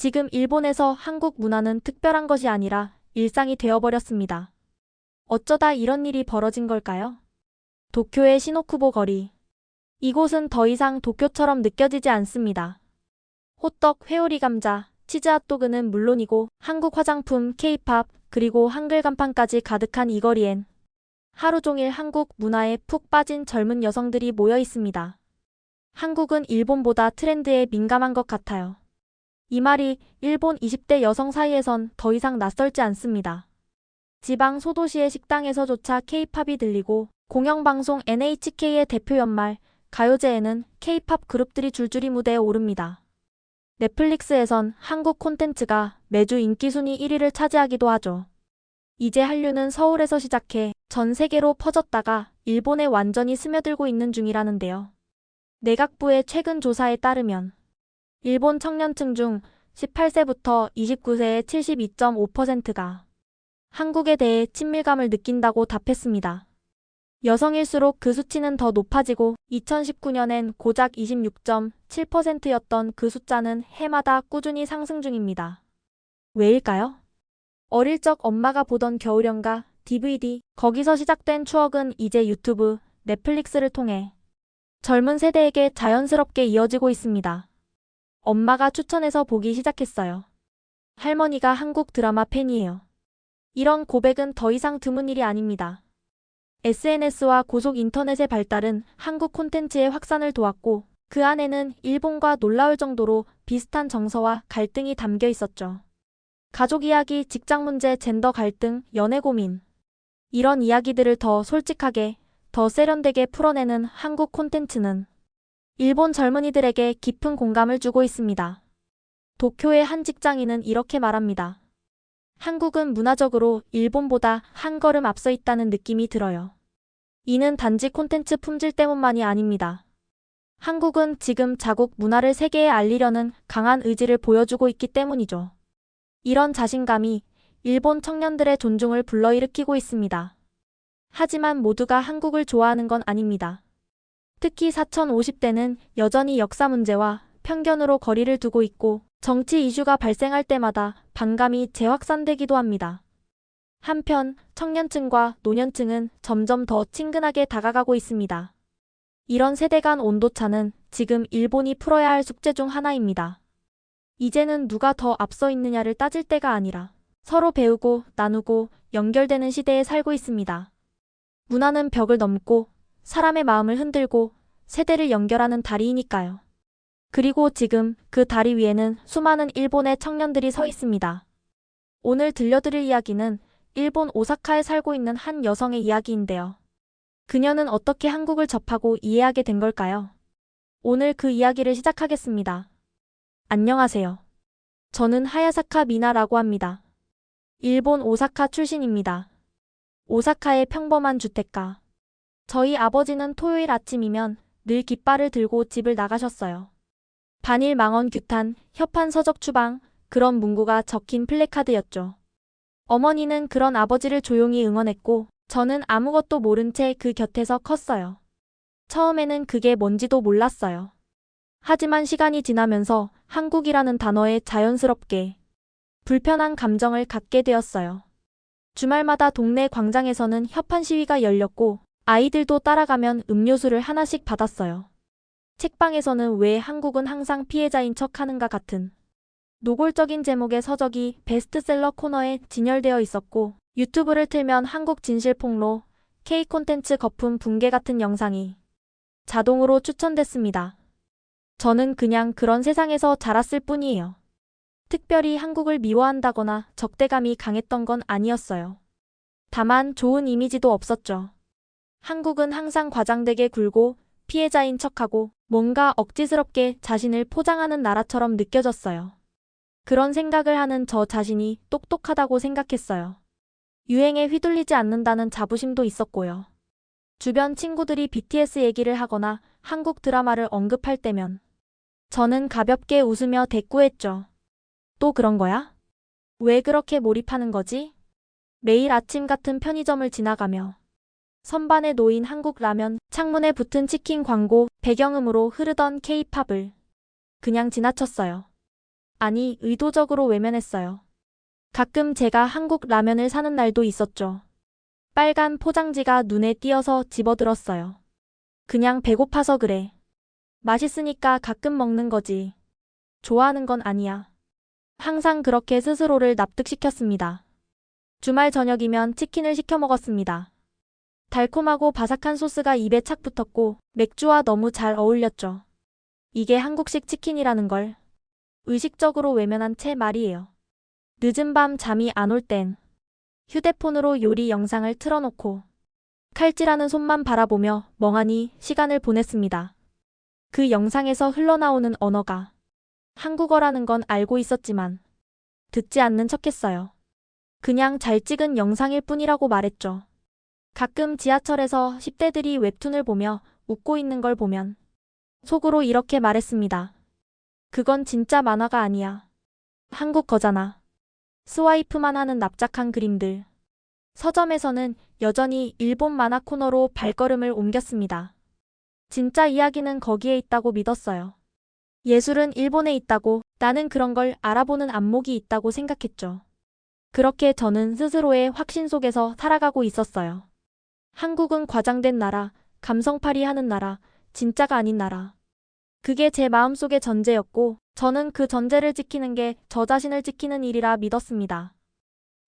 지금 일본에서 한국 문화는 특별한 것이 아니라 일상이 되어버렸습니다. 어쩌다 이런 일이 벌어진 걸까요? 도쿄의 시노쿠보 거리. 이곳은 더 이상 도쿄처럼 느껴지지 않습니다. 호떡, 회오리 감자, 치즈 핫도그는 물론이고 한국 화장품, 케이팝, 그리고 한글 간판까지 가득한 이 거리엔 하루 종일 한국 문화에 푹 빠진 젊은 여성들이 모여 있습니다. 한국은 일본보다 트렌드에 민감한 것 같아요. 이 말이 일본 20대 여성 사이에선 더 이상 낯설지 않습니다. 지방 소도시의 식당에서조차 케이팝이 들리고 공영방송 NHK의 대표 연말 가요제에는 케이팝 그룹들이 줄줄이 무대에 오릅니다. 넷플릭스에선 한국 콘텐츠가 매주 인기 순위 1위를 차지하기도 하죠. 이제 한류는 서울에서 시작해 전 세계로 퍼졌다가 일본에 완전히 스며들고 있는 중이라는데요. 내각부의 최근 조사에 따르면 일본 청년층 중 18세부터 29세의 72.5%가 한국에 대해 친밀감을 느낀다고 답했습니다. 여성일수록 그 수치는 더 높아지고 2019년엔 고작 26.7%였던 그 숫자는 해마다 꾸준히 상승 중입니다. 왜일까요? 어릴 적 엄마가 보던 겨울연가, DVD, 거기서 시작된 추억은 이제 유튜브, 넷플릭스를 통해 젊은 세대에게 자연스럽게 이어지고 있습니다. 엄마가 추천해서 보기 시작했어요. 할머니가 한국 드라마 팬이에요. 이런 고백은 더 이상 드문 일이 아닙니다. SNS와 고속 인터넷의 발달은 한국 콘텐츠의 확산을 도왔고 그 안에는 일본과 놀라울 정도로 비슷한 정서와 갈등이 담겨 있었죠. 가족 이야기, 직장 문제, 젠더 갈등, 연애 고민. 이런 이야기들을 더 솔직하게, 더 세련되게 풀어내는 한국 콘텐츠는 일본 젊은이들에게 깊은 공감을 주고 있습니다. 도쿄의 한 직장인은 이렇게 말합니다. 한국은 문화적으로 일본보다 한 걸음 앞서 있다는 느낌이 들어요. 이는 단지 콘텐츠 품질 때문만이 아닙니다. 한국은 지금 자국 문화를 세계에 알리려는 강한 의지를 보여주고 있기 때문이죠. 이런 자신감이 일본 청년들의 존중을 불러일으키고 있습니다. 하지만 모두가 한국을 좋아하는 건 아닙니다. 특히 4050대는 여전히 역사 문제와 편견으로 거리를 두고 있고 정치 이슈가 발생할 때마다 반감이 재확산되기도 합니다. 한편 청년층과 노년층은 점점 더 친근하게 다가가고 있습니다. 이런 세대 간 온도차는 지금 일본이 풀어야 할 숙제 중 하나입니다. 이제는 누가 더 앞서 있느냐를 따질 때가 아니라 서로 배우고 나누고 연결되는 시대에 살고 있습니다. 문화는 벽을 넘고 사람의 마음을 흔들고 세대를 연결하는 다리이니까요. 그리고 지금 그 다리 위에는 수많은 일본의 청년들이 서 있습니다. 오늘 들려드릴 이야기는 일본 오사카에 살고 있는 한 여성의 이야기인데요. 그녀는 어떻게 한국을 접하고 이해하게 된 걸까요? 오늘 그 이야기를 시작하겠습니다. 안녕하세요. 저는 하야사카 미나라고 합니다. 일본 오사카 출신입니다. 오사카의 평범한 주택가. 저희 아버지는 토요일 아침이면 늘 깃발을 들고 집을 나가셨어요. 반일 망원 규탄, 협한 서적 추방, 그런 문구가 적힌 플래카드였죠. 어머니는 그런 아버지를 조용히 응원했고 저는 아무것도 모른 채 그 곁에서 컸어요. 처음에는 그게 뭔지도 몰랐어요. 하지만 시간이 지나면서 한국이라는 단어에 자연스럽게 불편한 감정을 갖게 되었어요. 주말마다 동네 광장에서는 협한 시위가 열렸고 아이들도 따라가면 음료수를 하나씩 받았어요. 책방에서는 왜 한국은 항상 피해자인 척 하는가 같은 노골적인 제목의 서적이 베스트셀러 코너에 진열되어 있었고 유튜브를 틀면 한국 진실 폭로, K 콘텐츠 거품 붕괴 같은 영상이 자동으로 추천됐습니다. 저는 그냥 그런 세상에서 자랐을 뿐이에요. 특별히 한국을 미워한다거나 적대감이 강했던 건 아니었어요. 다만 좋은 이미지도 없었죠. 한국은 항상 과장되게 굴고 피해자인 척하고 뭔가 억지스럽게 자신을 포장하는 나라처럼 느껴졌어요. 그런 생각을 하는 저 자신이 똑똑하다고 생각했어요. 유행에 휘둘리지 않는다는 자부심도 있었고요. 주변 친구들이 BTS 얘기를 하거나 한국 드라마를 언급할 때면 저는 가볍게 웃으며 대꾸했죠. 또 그런 거야? 왜 그렇게 몰입하는 거지? 매일 아침 같은 편의점을 지나가며 선반에 놓인 한국 라면, 창문에 붙은 치킨 광고, 배경음으로 흐르던 케이팝을 그냥 지나쳤어요. 아니, 의도적으로 외면했어요. 가끔 제가 한국 라면을 사는 날도 있었죠. 빨간 포장지가 눈에 띄어서 집어들었어요. 그냥 배고파서 그래. 맛있으니까 가끔 먹는 거지. 좋아하는 건 아니야. 항상 그렇게 스스로를 납득시켰습니다. 주말 저녁이면 치킨을 시켜 먹었습니다. 달콤하고 바삭한 소스가 입에 착 붙었고 맥주와 너무 잘 어울렸죠. 이게 한국식 치킨이라는 걸 의식적으로 외면한 채 말이에요. 늦은 밤 잠이 안 올 땐 휴대폰으로 요리 영상을 틀어놓고 칼질하는 손만 바라보며 멍하니 시간을 보냈습니다. 그 영상에서 흘러나오는 언어가 한국어라는 건 알고 있었지만 듣지 않는 척했어요. 그냥 잘 찍은 영상일 뿐이라고 말했죠. 가끔 지하철에서 10대들이 웹툰을 보며 웃고 있는 걸 보면 속으로 이렇게 말했습니다. 그건 진짜 만화가 아니야. 한국 거잖아. 스와이프만 하는 납작한 그림들. 서점에서는 여전히 일본 만화 코너로 발걸음을 옮겼습니다. 진짜 이야기는 거기에 있다고 믿었어요. 예술은 일본에 있다고 나는 그런 걸 알아보는 안목이 있다고 생각했죠. 그렇게 저는 스스로의 확신 속에서 살아가고 있었어요. 한국은 과장된 나라, 감성팔이 하는 나라, 진짜가 아닌 나라. 그게 제 마음속의 전제였고, 저는 그 전제를 지키는 게 저 자신을 지키는 일이라 믿었습니다.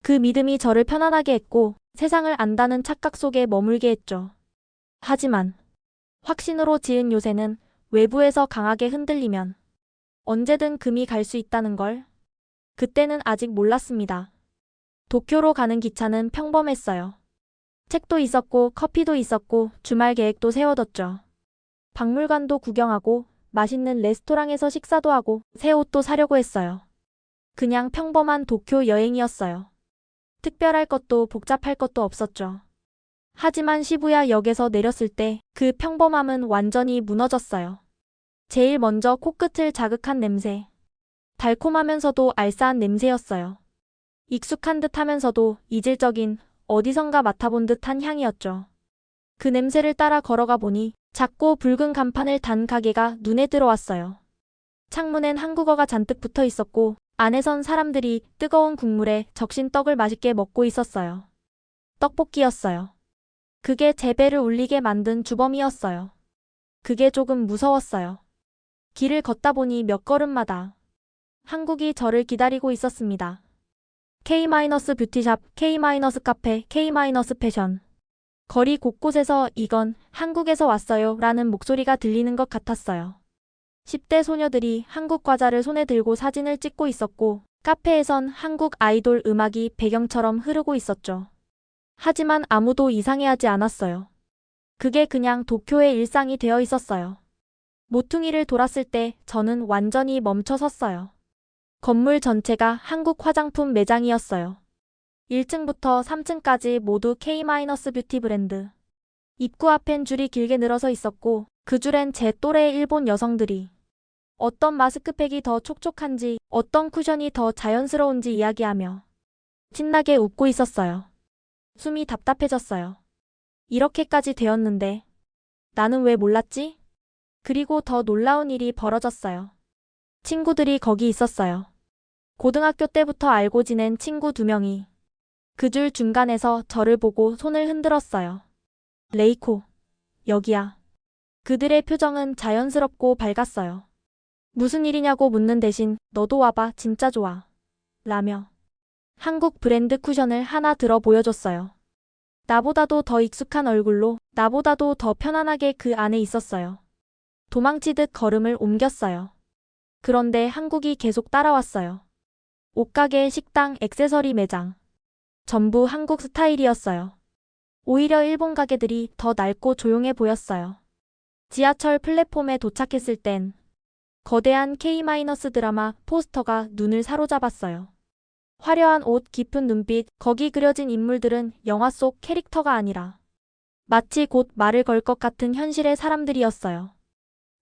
그 믿음이 저를 편안하게 했고, 세상을 안다는 착각 속에 머물게 했죠. 하지만, 확신으로 지은 요새는 외부에서 강하게 흔들리면 언제든 금이 갈 수 있다는 걸 그때는 아직 몰랐습니다. 도쿄로 가는 기차는 평범했어요. 책도 있었고 커피도 있었고 주말 계획도 세워뒀죠. 박물관도 구경하고 맛있는 레스토랑에서 식사도 하고 새 옷도 사려고 했어요. 그냥 평범한 도쿄 여행이었어요. 특별할 것도 복잡할 것도 없었죠. 하지만 시부야 역에서 내렸을 때 그 평범함은 완전히 무너졌어요. 제일 먼저 코끝을 자극한 냄새. 달콤하면서도 알싸한 냄새였어요. 익숙한 듯 하면서도 이질적인 어디선가 맡아본 듯한 향이었죠. 그 냄새를 따라 걸어가 보니 작고 붉은 간판을 단 가게가 눈에 들어왔어요. 창문엔 한국어가 잔뜩 붙어 있었고 안에선 사람들이 뜨거운 국물에 적신 떡을 맛있게 먹고 있었어요. 떡볶이였어요. 그게 제 배를 울리게 만든 주범이었어요. 그게 조금 무서웠어요. 길을 걷다 보니 몇 걸음마다 한국이 저를 기다리고 있었습니다. K-뷰티샵, K-카페, K-패션. 거리 곳곳에서 이건 한국에서 왔어요 라는 목소리가 들리는 것 같았어요. 10대 소녀들이 한국 과자를 손에 들고 사진을 찍고 있었고 카페에선 한국 아이돌 음악이 배경처럼 흐르고 있었죠. 하지만 아무도 이상해하지 않았어요. 그게 그냥 도쿄의 일상이 되어 있었어요. 모퉁이를 돌았을 때 저는 완전히 멈춰 섰어요. 건물 전체가 한국 화장품 매장이었어요. 1층부터 3층까지 모두 K-뷰티 브랜드. 입구 앞엔 줄이 길게 늘어서 있었고 그 줄엔 제 또래의 일본 여성들이 어떤 마스크팩이 더 촉촉한지 어떤 쿠션이 더 자연스러운지 이야기하며 신나게 웃고 있었어요. 숨이 답답해졌어요. 이렇게까지 되었는데 나는 왜 몰랐지? 그리고 더 놀라운 일이 벌어졌어요. 친구들이 거기 있었어요. 고등학교 때부터 알고 지낸 친구 두 명이 그 줄 중간에서 저를 보고 손을 흔들었어요. 레이코, 여기야. 그들의 표정은 자연스럽고 밝았어요. 무슨 일이냐고 묻는 대신 너도 와봐 진짜 좋아. 라며 한국 브랜드 쿠션을 하나 들어 보여줬어요. 나보다도 더 익숙한 얼굴로 나보다도 더 편안하게 그 안에 있었어요. 도망치듯 걸음을 옮겼어요. 그런데 한국이 계속 따라왔어요. 옷가게, 식당, 액세서리 매장. 전부 한국 스타일이었어요. 오히려 일본 가게들이 더 낡고 조용해 보였어요. 지하철 플랫폼에 도착했을 땐 거대한 K- 드라마 포스터가 눈을 사로잡았어요. 화려한 옷, 깊은 눈빛, 거기 그려진 인물들은 영화 속 캐릭터가 아니라 마치 곧 말을 걸 것 같은 현실의 사람들이었어요.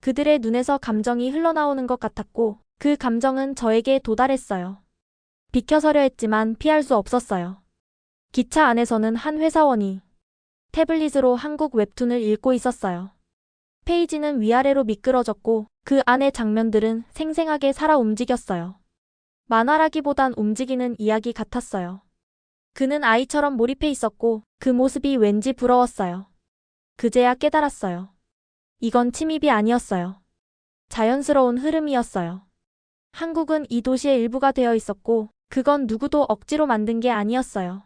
그들의 눈에서 감정이 흘러나오는 것 같았고 그 감정은 저에게 도달했어요. 비켜서려 했지만 피할 수 없었어요. 기차 안에서는 한 회사원이 태블릿으로 한국 웹툰을 읽고 있었어요. 페이지는 위아래로 미끄러졌고 그 안의 장면들은 생생하게 살아 움직였어요. 만화라기보단 움직이는 이야기 같았어요. 그는 아이처럼 몰입해 있었고 그 모습이 왠지 부러웠어요. 그제야 깨달았어요. 이건 침입이 아니었어요. 자연스러운 흐름이었어요. 한국은 이 도시의 일부가 되어 있었고 그건 누구도 억지로 만든 게 아니었어요.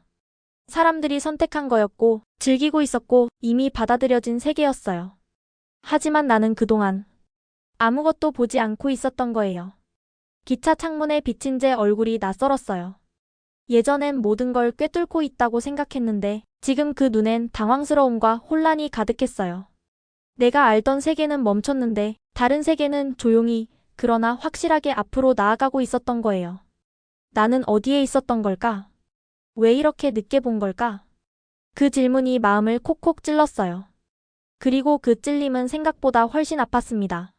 사람들이 선택한 거였고 즐기고 있었고 이미 받아들여진 세계였어요. 하지만 나는 그동안 아무것도 보지 않고 있었던 거예요. 기차 창문에 비친 제 얼굴이 낯설었어요. 예전엔 모든 걸 꿰뚫고 있다고 생각했는데 지금 그 눈엔 당황스러움과 혼란이 가득했어요. 내가 알던 세계는 멈췄는데 다른 세계는 조용히 그러나 확실하게 앞으로 나아가고 있었던 거예요. 나는 어디에 있었던 걸까? 왜 이렇게 늦게 본 걸까? 그 질문이 마음을 콕콕 찔렀어요. 그리고 그 찔림은 생각보다 훨씬 아팠습니다.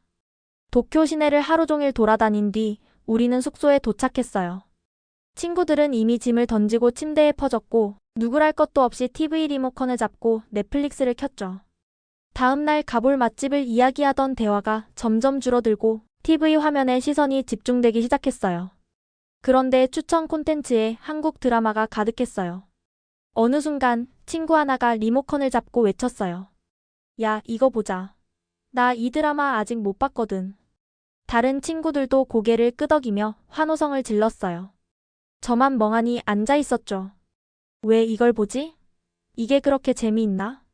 도쿄 시내를 하루 종일 돌아다닌 뒤 우리는 숙소에 도착했어요. 친구들은 이미 짐을 던지고 침대에 퍼졌고 누구랄 것도 없이 TV 리모컨을 잡고 넷플릭스를 켰죠. 다음날 가볼 맛집을 이야기하던 대화가 점점 줄어들고 TV 화면에 시선이 집중되기 시작했어요. 그런데 추천 콘텐츠에 한국 드라마가 가득했어요. 어느 순간 친구 하나가 리모컨을 잡고 외쳤어요. 야, 이거 보자. 나 이 드라마 아직 못 봤거든. 다른 친구들도 고개를 끄덕이며 환호성을 질렀어요. 저만 멍하니 앉아 있었죠. 왜 이걸 보지? 이게 그렇게 재미있나?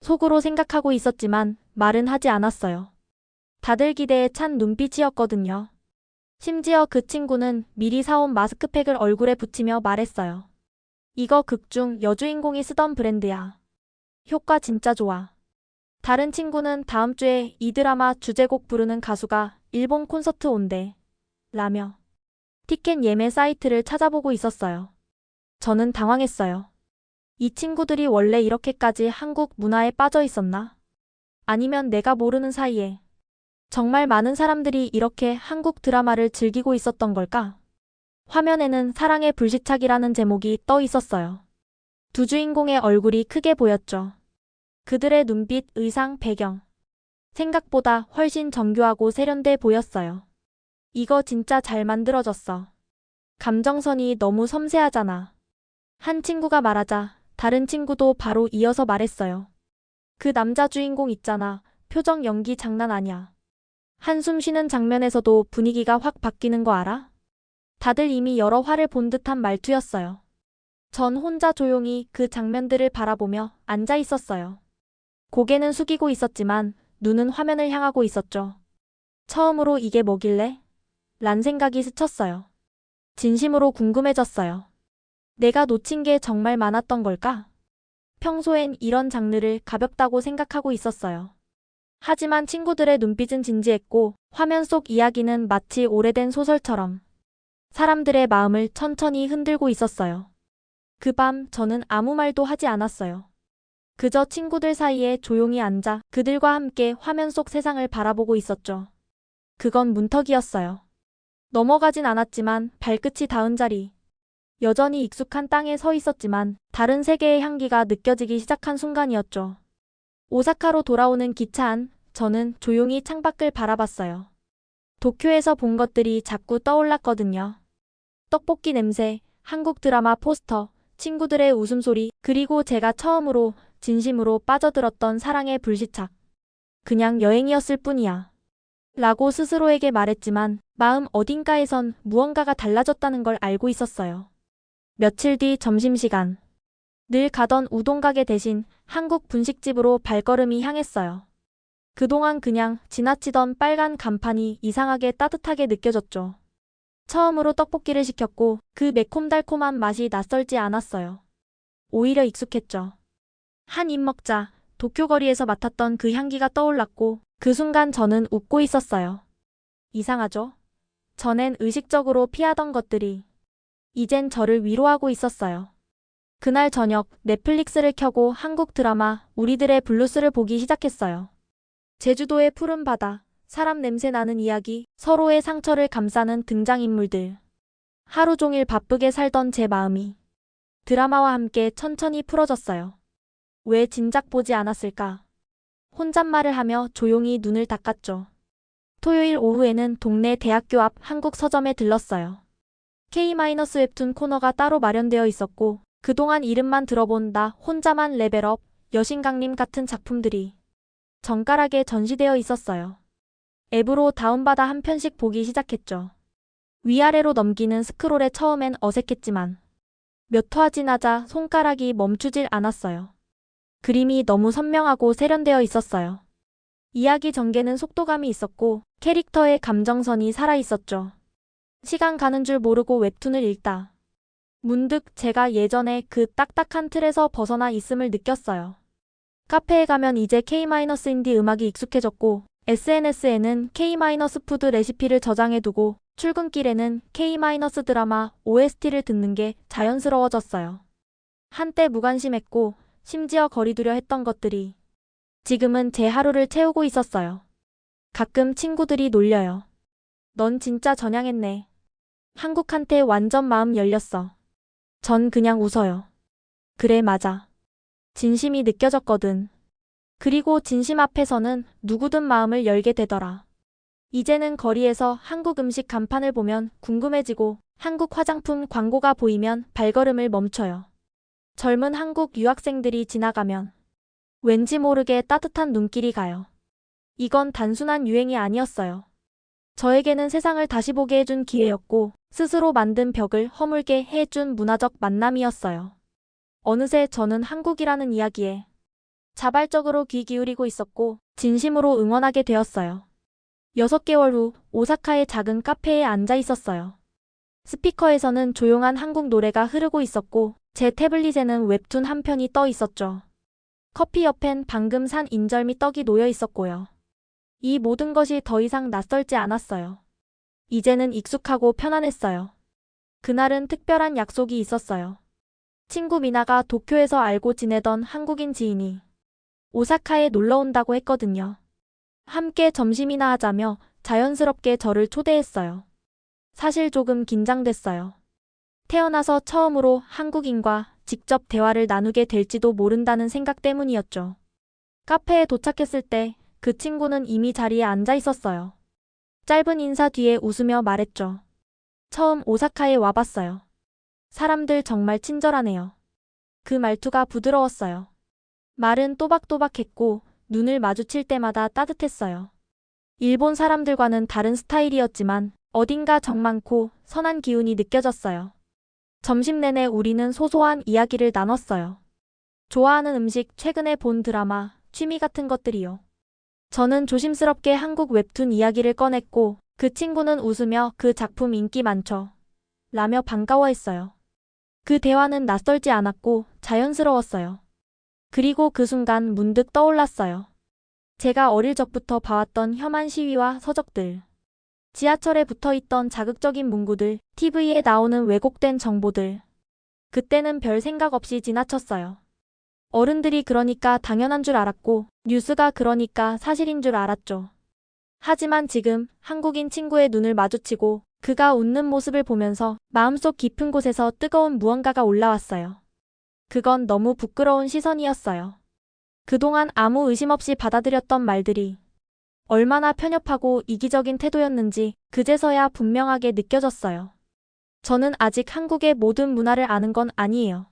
속으로 생각하고 있었지만 말은 하지 않았어요. 다들 기대에 찬 눈빛이었거든요. 심지어 그 친구는 미리 사온 마스크팩을 얼굴에 붙이며 말했어요. 이거 극중 여주인공이 쓰던 브랜드야. 효과 진짜 좋아. 다른 친구는 다음 주에 이 드라마 주제곡 부르는 가수가 일본 콘서트 온대. 라며 티켓 예매 사이트를 찾아보고 있었어요. 저는 당황했어요. 이 친구들이 원래 이렇게까지 한국 문화에 빠져 있었나? 아니면 내가 모르는 사이에 정말 많은 사람들이 이렇게 한국 드라마를 즐기고 있었던 걸까? 화면에는 사랑의 불시착이라는 제목이 떠 있었어요. 두 주인공의 얼굴이 크게 보였죠. 그들의 눈빛, 의상, 배경. 생각보다 훨씬 정교하고 세련돼 보였어요. 이거 진짜 잘 만들어졌어. 감정선이 너무 섬세하잖아. 한 친구가 말하자 다른 친구도 바로 이어서 말했어요. 그 남자 주인공 있잖아. 표정 연기 장난 아니야. 한숨 쉬는 장면에서도 분위기가 확 바뀌는 거 알아? 다들 이미 여러 화를 본 듯한 말투였어요. 전 혼자 조용히 그 장면들을 바라보며 앉아 있었어요. 고개는 숙이고 있었지만 눈은 화면을 향하고 있었죠. 처음으로 이게 뭐길래? 란 생각이 스쳤어요. 진심으로 궁금해졌어요. 내가 놓친 게 정말 많았던 걸까? 평소엔 이런 장르를 가볍다고 생각하고 있었어요. 하지만 친구들의 눈빛은 진지했고 화면 속 이야기는 마치 오래된 소설처럼 사람들의 마음을 천천히 흔들고 있었어요. 그 밤 저는 아무 말도 하지 않았어요. 그저 친구들 사이에 조용히 앉아 그들과 함께 화면 속 세상을 바라보고 있었죠. 그건 문턱이었어요. 넘어가진 않았지만 발끝이 닿은 자리. 여전히 익숙한 땅에 서 있었지만 다른 세계의 향기가 느껴지기 시작한 순간이었죠. 오사카로 돌아오는 기차 안 저는 조용히 창밖을 바라봤어요. 도쿄에서 본 것들이 자꾸 떠올랐거든요. 떡볶이 냄새, 한국 드라마 포스터, 친구들의 웃음소리, 그리고 제가 처음으로 진심으로 빠져들었던 사랑의 불시착. 그냥 여행이었을 뿐이야. 라고 스스로에게 말했지만 마음 어딘가에선 무언가가 달라졌다는 걸 알고 있었어요. 며칠 뒤 점심시간. 늘 가던 우동 가게 대신 한국 분식집으로 발걸음이 향했어요. 그동안 그냥 지나치던 빨간 간판이 이상하게 따뜻하게 느껴졌죠. 처음으로 떡볶이를 시켰고 그 매콤달콤한 맛이 낯설지 않았어요. 오히려 익숙했죠. 한 입 먹자 도쿄 거리에서 맡았던 그 향기가 떠올랐고 그 순간 저는 웃고 있었어요. 이상하죠? 전엔 의식적으로 피하던 것들이 이젠 저를 위로하고 있었어요. 그날 저녁 넷플릭스를 켜고 한국 드라마 우리들의 블루스를 보기 시작했어요. 제주도의 푸른 바다, 사람 냄새 나는 이야기, 서로의 상처를 감싸는 등장인물들. 하루 종일 바쁘게 살던 제 마음이 드라마와 함께 천천히 풀어졌어요. 왜 진작 보지 않았을까? 혼잣말을 하며 조용히 눈을 닦았죠. 토요일 오후에는 동네 대학교 앞 한국 서점에 들렀어요. K-웹툰 코너가 따로 마련되어 있었고 그동안 이름만 들어본 나 혼자만 레벨업, 여신강림 같은 작품들이 정갈하게 전시되어 있었어요. 앱으로 다운받아 한 편씩 보기 시작했죠. 위아래로 넘기는 스크롤에 처음엔 어색했지만 몇 화 지나자 손가락이 멈추질 않았어요. 그림이 너무 선명하고 세련되어 있었어요. 이야기 전개는 속도감이 있었고 캐릭터의 감정선이 살아있었죠. 시간 가는 줄 모르고 웹툰을 읽다. 문득 제가 예전에 그 딱딱한 틀에서 벗어나 있음을 느꼈어요. 카페에 가면 이제 K-인디 음악이 익숙해졌고 SNS에는 K-푸드 레시피를 저장해두고 출근길에는 K-드라마 OST를 듣는 게 자연스러워졌어요. 한때 무관심했고 심지어 거리두려 했던 것들이 지금은 제 하루를 채우고 있었어요. 가끔 친구들이 놀려요. 넌 진짜 전향했네. 한국한테 완전 마음 열렸어. 전 그냥 웃어요. 그래, 맞아. 진심이 느껴졌거든. 그리고 진심 앞에서는 누구든 마음을 열게 되더라. 이제는 거리에서 한국 음식 간판을 보면 궁금해지고 한국 화장품 광고가 보이면 발걸음을 멈춰요. 젊은 한국 유학생들이 지나가면 왠지 모르게 따뜻한 눈길이 가요. 이건 단순한 유행이 아니었어요. 저에게는 세상을 다시 보게 해준 기회였고 스스로 만든 벽을 허물게 해준 문화적 만남이었어요. 어느새 저는 한국이라는 이야기에 자발적으로 귀 기울이고 있었고 진심으로 응원하게 되었어요. 6개월 후 오사카의 작은 카페에 앉아 있었어요. 스피커에서는 조용한 한국 노래가 흐르고 있었고 제 태블릿에는 웹툰 한 편이 떠 있었죠. 커피 옆엔 방금 산 인절미 떡이 놓여 있었고요. 이 모든 것이 더 이상 낯설지 않았어요. 이제는 익숙하고 편안했어요. 그날은 특별한 약속이 있었어요. 친구 미나가 도쿄에서 알고 지내던 한국인 지인이 오사카에 놀러 온다고 했거든요. 함께 점심이나 하자며 자연스럽게 저를 초대했어요. 사실 조금 긴장됐어요. 태어나서 처음으로 한국인과 직접 대화를 나누게 될지도 모른다는 생각 때문이었죠. 카페에 도착했을 때 그 친구는 이미 자리에 앉아 있었어요. 짧은 인사 뒤에 웃으며 말했죠. 처음 오사카에 와봤어요. 사람들 정말 친절하네요. 그 말투가 부드러웠어요. 말은 또박또박했고 눈을 마주칠 때마다 따뜻했어요. 일본 사람들과는 다른 스타일이었지만 어딘가 정 많고 선한 기운이 느껴졌어요. 점심 내내 우리는 소소한 이야기를 나눴어요. 좋아하는 음식, 최근에 본 드라마, 취미 같은 것들이요. 저는 조심스럽게 한국 웹툰 이야기를 꺼냈고 그 친구는 웃으며 그 작품 인기 많죠. 라며 반가워했어요. 그 대화는 낯설지 않았고 자연스러웠어요. 그리고 그 순간 문득 떠올랐어요. 제가 어릴 적부터 봐왔던 혐한 시위와 서적들. 지하철에 붙어 있던 자극적인 문구들, TV에 나오는 왜곡된 정보들. 그때는 별 생각 없이 지나쳤어요. 어른들이 그러니까 당연한 줄 알았고, 뉴스가 그러니까 사실인 줄 알았죠. 하지만 지금 한국인 친구의 눈을 마주치고 그가 웃는 모습을 보면서 마음속 깊은 곳에서 뜨거운 무언가가 올라왔어요. 그건 너무 부끄러운 시선이었어요. 그동안 아무 의심 없이 받아들였던 말들이 얼마나 편협하고 이기적인 태도였는지 그제서야 분명하게 느껴졌어요. 저는 아직 한국의 모든 문화를 아는 건 아니에요.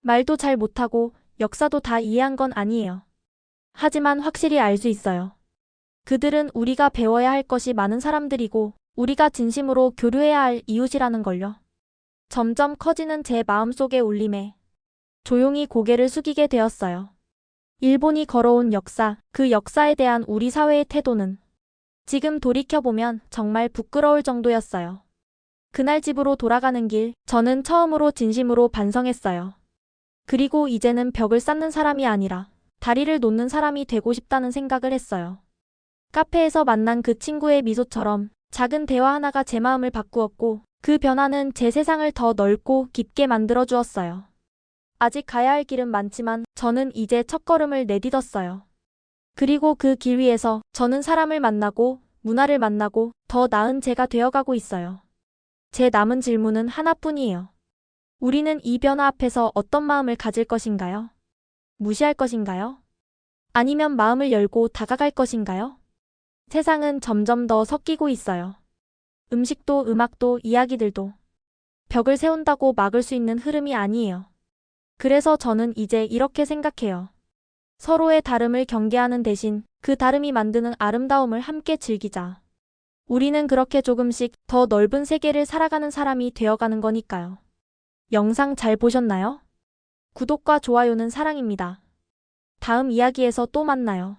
말도 잘 못하고 역사도 다 이해한 건 아니에요. 하지만 확실히 알 수 있어요. 그들은 우리가 배워야 할 것이 많은 사람들이고 우리가 진심으로 교류해야 할 이웃이라는 걸요. 점점 커지는 제 마음속의 울림에 조용히 고개를 숙이게 되었어요. 일본이 걸어온 역사, 그 역사에 대한 우리 사회의 태도는 지금 돌이켜보면 정말 부끄러울 정도였어요. 그날 집으로 돌아가는 길, 저는 처음으로 진심으로 반성했어요. 그리고 이제는 벽을 쌓는 사람이 아니라 다리를 놓는 사람이 되고 싶다는 생각을 했어요. 카페에서 만난 그 친구의 미소처럼 작은 대화 하나가 제 마음을 바꾸었고 그 변화는 제 세상을 더 넓고 깊게 만들어 주었어요. 아직 가야 할 길은 많지만 저는 이제 첫걸음을 내딛었어요. 그리고 그 길 위에서 저는 사람을 만나고 문화를 만나고 더 나은 제가 되어가고 있어요. 제 남은 질문은 하나뿐이에요. 우리는 이 변화 앞에서 어떤 마음을 가질 것인가요? 무시할 것인가요? 아니면 마음을 열고 다가갈 것인가요? 세상은 점점 더 섞이고 있어요. 음식도 음악도 이야기들도 벽을 세운다고 막을 수 있는 흐름이 아니에요. 그래서 저는 이제 이렇게 생각해요. 서로의 다름을 경계하는 대신 그 다름이 만드는 아름다움을 함께 즐기자. 우리는 그렇게 조금씩 더 넓은 세계를 살아가는 사람이 되어가는 거니까요. 영상 잘 보셨나요? 구독과 좋아요는 사랑입니다. 다음 이야기에서 또 만나요.